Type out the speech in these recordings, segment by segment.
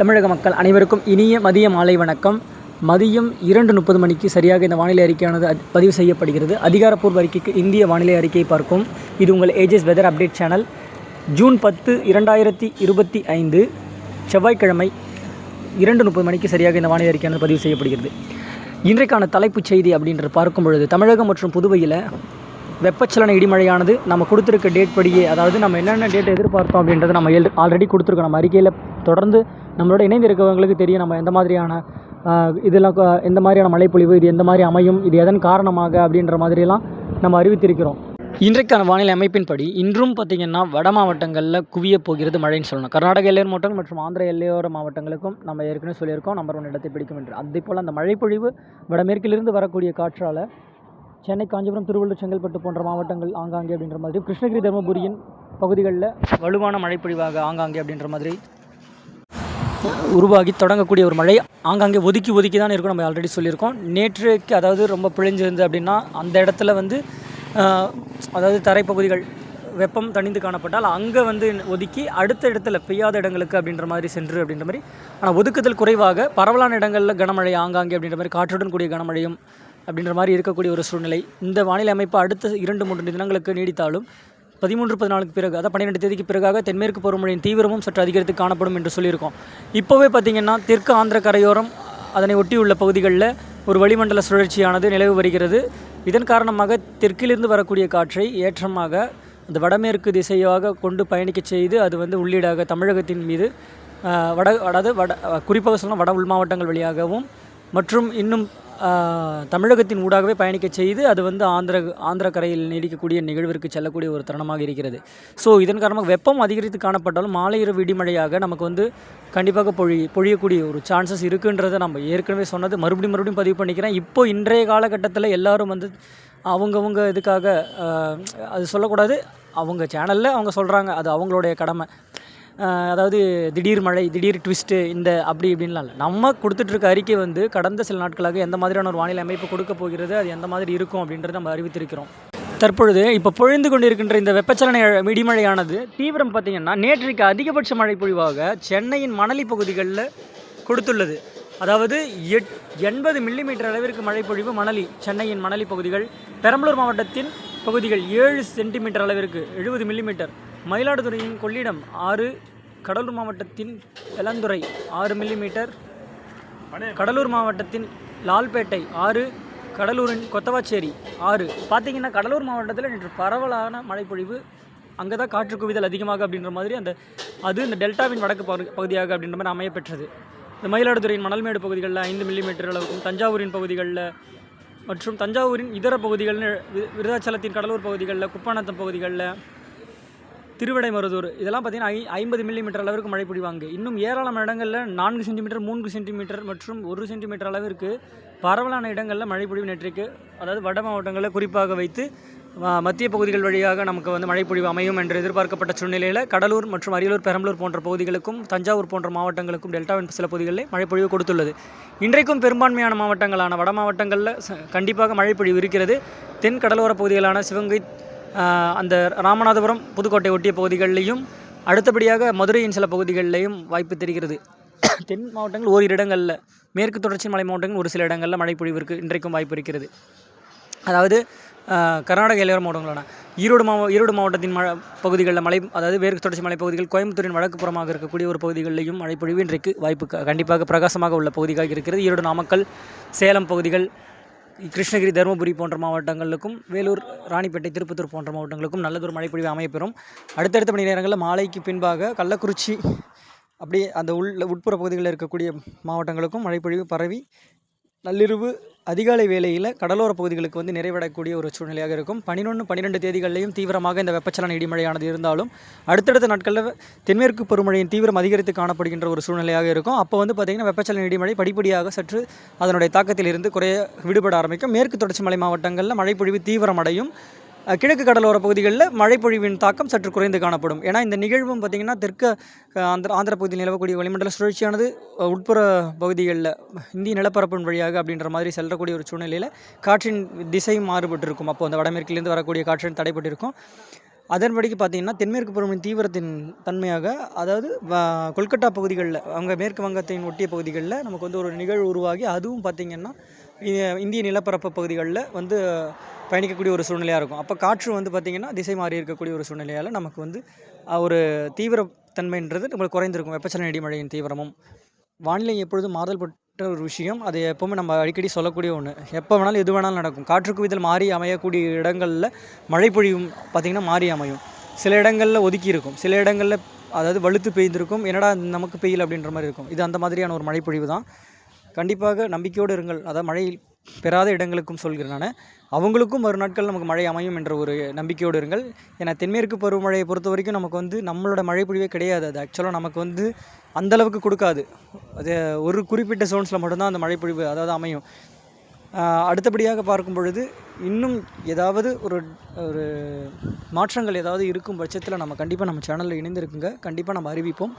தமிழக மக்கள் அனைவருக்கும் இனிய மதிய மாலை வணக்கம். மதியம் இரண்டு முப்பது மணிக்கு சரியாக இந்த வானிலை அறிக்கையானது பதிவு செய்யப்படுகிறது. அதிகாரப்பூர்வ அறிக்கைக்கு இந்திய வானிலை அறிக்கையை பார்க்கும். இது உங்கள் ஏஜஸ் வெதர் அப்டேட் சேனல் ஜூன் பத்து இரண்டாயிரத்தி இருபத்தி ஐந்து செவ்வாய்க்கிழமை இரண்டு முப்பது மணிக்கு சரியாக இந்த வானிலை அறிக்கையானது பதிவு செய்யப்படுகிறது. இன்றைக்கான தலைப்புச் செய்தி அப்படின்றது பார்க்கும் பொழுது தமிழகம் மற்றும் புதுவையில் வெப்பச்சலன இடிமழையானது நம்ம கொடுத்துருக்க டேட் படியே அதாவது நம்ம என்னென்ன டேட் எதிர்பார்த்தோம் அப்படின்றத நம்ம ஆல்ரெடி கொடுத்துருக்கோம். நம்ம அறிக்கையில் தொடர்ந்து நம்மளோட இணைந்து இருக்கிறவங்களுக்கு தெரியும் நம்ம எந்த மாதிரியான இதெல்லாம் எந்த மாதிரியான மழைப்பொழிவு இது எந்த மாதிரி அமையும் இது எதன் காரணமாக அப்படின்ற மாதிரியெல்லாம் நம்ம அறிவித்திருக்கிறோம். இன்றைக்கான வானிலை அமைப்பின்படி இன்றும் பார்த்திங்கன்னா வட மாவட்டங்களில் குவிய போகிறது மழைன்னு சொல்லணும். கர்நாடக எல்லையோர மாவட்டம் மற்றும் ஆந்திர எல்லையோர மாவட்டங்களுக்கும் நம்ம ஏற்கனவே சொல்லியிருக்கோம் நம்பர் ஒன் இடத்தை பிடிக்கும் என்று. அதே போல் அந்த மழைப்பொழிவு வடமேற்கிலிருந்து வரக்கூடிய காற்றால் சென்னை காஞ்சிபுரம் திருவள்ளூர் செங்கல்பட்டு போன்ற மாவட்டங்கள் ஆங்காங்கே அப்படின்ற மாதிரி கிருஷ்ணகிரி தருமபுரியின் பகுதிகளில் வலுவான மழைப்பொழிவாக ஆங்காங்கே அப்படின்ற மாதிரி உருவாகி தொடங்கக்கூடிய ஒரு மழை. ஆங்காங்கே ஒதுக்கி ஒதுக்கி தான் இருக்கும் நம்ம ஆல்ரெடி சொல்லியிருக்கோம். நேற்றுக்கு அதாவது ரொம்ப பிழிஞ்சிருந்து அப்படின்னா அந்த இடத்துல வந்து அதாவது தரைப்பகுதிகள் வெப்பம் தணிந்து காணப்பட்டால் அங்கே வந்து ஒதுக்கி அடுத்த இடத்துல பெய்யாத இடங்களுக்கு அப்படின்ற மாதிரி சென்று அப்படின்ற மாதிரி. ஆனால் ஒதுக்குதல் குறைவாக பரவலான இடங்களில் கனமழை ஆங்காங்கே அப்படின்ற மாதிரி காற்றுடன் கூடிய கனமழையும் அப்படின்ற மாதிரி இருக்கக்கூடிய ஒரு சூழ்நிலை. இந்த வானிலை அமைப்பு அடுத்த இரண்டு மூன்று தினங்களுக்கு நீடித்தாலும் பதிமூன்று பதினாலுக்கு பிறகு அதாவது பன்னிரெண்டு தேதிக்கு பிறகாக தென்மேற்கு பருவமழையின் தீவிரமும் சற்று அதிகரித்து காணப்படும் என்று சொல்லியிருக்கோம். இப்போவே பார்த்திங்கன்னா தெற்கு ஆந்திர கரையோரம் அதனை ஒட்டியுள்ள பகுதிகளில் ஒரு வளிமண்டல சுழற்சியானது நிலவு வருகிறது. இதன் காரணமாக தெற்கிலிருந்து வரக்கூடிய காற்றை ஏற்றமாக அந்த வடமேற்கு திசையாக கொண்டு பயணிக்கச் செய்து அது வந்து உள்ளீடாக தமிழகத்தின் மீது வட அதாவது வட குறிப்பாக சொல்லணும் வட உள் மாவட்டங்கள் வழியாகவும் மற்றும் இன்னும் தமிழகத்தின் ஊடாகவே பயணிக்க செய்து அது வந்து ஆந்திர ஆந்திர கரையில் நீடிக்கக்கூடிய நிகழ்விற்கு செல்லக்கூடிய ஒரு தருணமாக இருக்கிறது. ஸோ இதன் காரணமாக வெப்பம் அதிகரித்து காணப்பட்டாலும் மாலை இரவு இடிமழையாக நமக்கு வந்து கண்டிப்பாக பொழி பொழியக்கூடிய ஒரு சான்சஸ் இருக்குன்றதை நம்ம ஏற்கனவே சொன்னது. மறுபடியும் மறுபடியும் பதிவு பண்ணிக்கிறேன். இப்போ இன்றைய காலகட்டத்தில் எல்லாரும் வந்து அவங்கவுங்க இதுக்காக அது சொல்லக்கூடாது. அவங்க சேனலில் அவங்க சொல்கிறாங்க அது அவங்களுடைய கடமை. அதாவது திடீர் மழை திடீர் ட்விஸ்ட்டு இந்த அப்படி இப்படின்லாம் இல்லை. நம்ம கொடுத்துட்ருக்க அறிக்கை வந்து கடந்த சில நாட்களாக எந்த மாதிரியான ஒரு வானிலை அமைப்பு கொடுக்க போகிறது அது எந்த மாதிரி இருக்கும் அப்படின்றத நம்ம அறிவித்திருக்கிறோம். தற்பொழுது இப்போ பொழிந்து கொண்டிருக்கின்ற இந்த வெப்பச்சலன இடிமழையானது தீவிரம் பார்த்திங்கன்னா நேற்றைக்கு அதிகபட்ச மழை பொழிவாக சென்னையின் மணலி பகுதிகளில் கொடுத்துள்ளது. அதாவது எட் எண்பது மில்லிமீட்டர் அளவிற்கு மழைப்பொழிவு மணலி சென்னையின் மணலி பகுதிகள் பெரம்பலூர் மாவட்டத்தின் பகுதிகள் ஏழு சென்டிமீட்டர் அளவிற்கு எழுபது மில்லிமீட்டர் மயிலாடுதுறையின் கொள்ளிடம் ஆறு கடலூர் மாவட்டத்தின் எலந்துறை ஆறு மில்லிமீட்டர் கடலூர் மாவட்டத்தின் லால்பேட்டை ஆறு கடலூரின் கொத்தவாச்சேரி ஆறு. பார்த்தீங்கன்னா கடலூர் மாவட்டத்தில் நேற்று பரவலான மழைப்பொழிவு அங்கே தான் காற்று குவிதல் அதிகமாக அப்படின்ற மாதிரி அந்த அது இந்த டெல்டாவின் வடக்கு பகு- பகுதியாக அப்படின்ற மாதிரி அமையப்பெற்றது இந்த மயிலாடுதுறையின் மணல்மேடு பகுதிகளில் ஐந்து மில்லிமீட்டர் அளவுக்கும் தஞ்சாவூரின் பகுதிகளில் மற்றும் தஞ்சாவூரின் இதர பகுதிகள்னு வி- விருதாச்சலத்தின் கடலூர் பகுதிகளில் குப்பாநத்தம் பகுதிகளில் திருவிடைமருதூர். இதெல்லாம் பார்த்தீங்கன்னா ஐ ஐம்பது மில்லிமீட்டர் அளவிற்கு மழை பொழிவாங்க இன்னும் ஏராளமான இடங்களில் நான்கு சென்டிமீட்டர் மூன்று சென்டிமீட்டர் மற்றும் ஒரு சென்டிமீட்டர் அளவிற்கு பரவலான இடங்களில் மழை பொழிவு நேற்றைக்கு அதாவது வட மாவட்டங்களில் குறிப்பாக வைத்து மத்திய பகுதிகள் வழியாக நமக்கு வந்து மழைப்பொழிவு அமையும் என்று எதிர்பார்க்கப்பட்ட சூழ்நிலையில் கடலூர் மற்றும் அரியலூர் பெரம்பலூர் போன்ற பகுதிகளுக்கும் தஞ்சாவூர் போன்ற மாவட்டங்களுக்கும் டெல்டாவின் சில பகுதிகளில் மழைப்பொழிவு கொடுத்துள்ளது. இன்றைக்கும் பெரும்பான்மையான மாவட்டங்களான வட மாவட்டங்களில் கண்டிப்பாக கண்டிப்பாக மழைப்பொழிவு இருக்கிறது. தென் கடலோர பகுதிகளான சிவகங்கை அந்த ராமநாதபுரம் புதுக்கோட்டை ஒட்டிய பகுதிகளிலையும் அடுத்தபடியாக மதுரையின் சில பகுதிகளிலையும் வாய்ப்பு தெரிகிறது. தென் மாவட்டங்கள் ஓரிரு இடங்களில் மேற்கு தொடர்ச்சி மலை மாவட்டங்கள் ஒரு சில இடங்களில் மழை பொழிவிற்கு இன்றைக்கும் வாய்ப்பு இருக்கிறது. அதாவது கர்நாடக எல்லையோர மாவட்டங்களான ஈரோடு மாவ ஈரோடு மாவட்டத்தின் மழை பகுதிகளில் மலை அதாவது மேற்கு தொடர்ச்சி மலை பகுதிகள் கோயம்புத்தூரின் வடக்கு புறமாக இருக்கக்கூடிய ஒரு பகுதிகளிலையும் மழைப்பொழிவு இன்றைக்கு வாய்ப்பு கண்டிப்பாக பிரகாசமாக உள்ள பகுதிகளாக இருக்கிறது. ஈரோடு நாமக்கல் சேலம் பகுதிகள் கிருஷ்ணகிரி தருமபுரி போன்ற மாவட்டங்களுக்கும் வேலூர் ராணிப்பேட்டை திருப்பத்தூர் போன்ற மாவட்டங்களுக்கும் நல்லதொரு மழைப்பொழிவு அமையப்பெறும். அடுத்தடுத்த மணி நேரங்களில் மாலைக்கு பின்பாக கள்ளக்குறிச்சி அப்படியே அந்த உள் உட்புற பகுதிகளில் இருக்கக்கூடிய மாவட்டங்களுக்கும் மழைப்பொழிவு பரவி நள்ளிரவு அதிகாலை வேளையில் கடலோர பகுதிகளுக்கு வந்து நிறைவடக்கூடிய ஒரு சூழ்நிலையாக இருக்கும். பன்னினொன்று பன்னிரெண்டு தேதிகளிலையும் தீவிரமாக இந்த வெப்பச்சலன இடிமழையானது இருந்தாலும் அடுத்தடுத்த நாட்களில் தென்மேற்கு பருவமழையின் தீவிரம் அதிகரித்து காணப்படுகின்ற ஒரு சூழ்நிலையாக இருக்கும். அப்போ வந்து பார்த்திங்கன்னா வெப்பச்சலன இடிமழை படிப்படியாக சற்று அதனுடைய தாக்கத்தில் இருந்து குறைய விடுபட ஆரம்பிக்கும். மேற்கு தொடர்ச்சி மலை மாவட்டங்களில் மழைப்பொழிவு தீவிரமடையும். கிழக்கு கடலோர பகுதிகளில் மழைப்பொழிவின் தாக்கம் சற்று குறைந்து காணப்படும். ஏன்னா இந்த நிகழ்வும் பார்த்திங்கன்னா தெற்கு ஆந்திர ஆந்திர பகுதியில் நிலவக்கூடிய வளிமண்டல சுழற்சியானது உட்புற பகுதிகளில் இந்திய நிலப்பரப்பின் வழியாக அப்படின்ற மாதிரி செல்லக்கூடிய ஒரு சூழ்நிலையில் காற்றின் திசை மாறுபட்டிருக்கும். அப்போ அந்த வடமேற்கிலிருந்து வரக்கூடிய காற்றின் தடைப்பட்டிருக்கும். அதன்படிக்கு பார்த்தீங்கன்னா தென்மேற்கு பருவமழை தீவிரத்தின் தன்மையாக அதாவது கொல்கட்டா பகுதிகளில் அங்கே மேற்கு வங்கத்தின் ஒட்டிய பகுதிகளில் நமக்கு வந்து ஒரு நிகழ்வு உருவாகி அதுவும் பார்த்திங்கன்னா இந்திய நிலப்பரப்பு பகுதிகளில் வந்து பயணிக்கக்கூடிய ஒரு சூழ்நிலையாக இருக்கும். அப்போ காற்று வந்து பார்த்திங்கன்னா திசை மாறி இருக்கக்கூடிய ஒரு சூழ்நிலையால் நமக்கு வந்து ஒரு தீவிரத்தன்மைன்றது நம்மளுக்கு குறைந்திருக்கும். வெப்பச்சலன இடிமழையின் தீவிரமும். வானிலை எப்பொழுதும் மாறுதல் பட்ட ஒரு விஷயம். அது எப்போவுமே நம்ம அடிக்கடி சொல்லக்கூடிய ஒன்று எப்போ வேணாலும் எது வேணாலும் நடக்கும். காற்று குவிதல் மாறி அமையக்கூடிய இடங்களில் மழை பொழியும் பார்த்திங்கன்னா மாறி அமையும். சில இடங்களில் ஒதுக்கி இருக்கும். சில இடங்களில் அதாவது வலுத்து பெய்திருக்கும் என்னடா நமக்கு பெய்யல அப்படின்ற மாதிரி இருக்கும். இது அந்த மாதிரியான ஒரு மழை பொழிவு தான். கண்டிப்பாக நம்பிக்கையோடு இருங்கள். அதாவது மழை பெறாத இடங்களுக்கும் சொல்கிறேன் நான். அவங்களுக்கும் ஒரு நாட்கள் நமக்கு மழை அமையும் என்ற ஒரு நம்பிக்கையோடு இருங்கள். ஏன்னா தென்மேற்கு பருவமழையை பொறுத்த வரைக்கும் நமக்கு வந்து நம்மளோட மழை பொழிவே கிடையாது. அது ஆக்சுவலாக நமக்கு வந்து அந்தளவுக்கு கொடுக்காது. அது ஒரு குறிப்பிட்ட சோன்ஸில் மட்டும்தான் அந்த மழை பொழிவு அதாவது அமையும். அடுத்தபடியாக பார்க்கும் பொழுது இன்னும் ஏதாவது ஒரு ஒரு மாற்றங்கள் ஏதாவது இருக்கும் பட்சத்தில் நம்ம கண்டிப்பாக நம்ம சேனலில் இணைந்திருக்குங்க. கண்டிப்பாக நம்ம அறிவிப்போம்.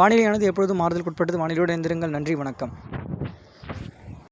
வானிலையானது எப்பொழுதும் மாறுதல் உட்பட்டது வானிலையோடு இணைந்திருங்கள். நன்றி வணக்கம்.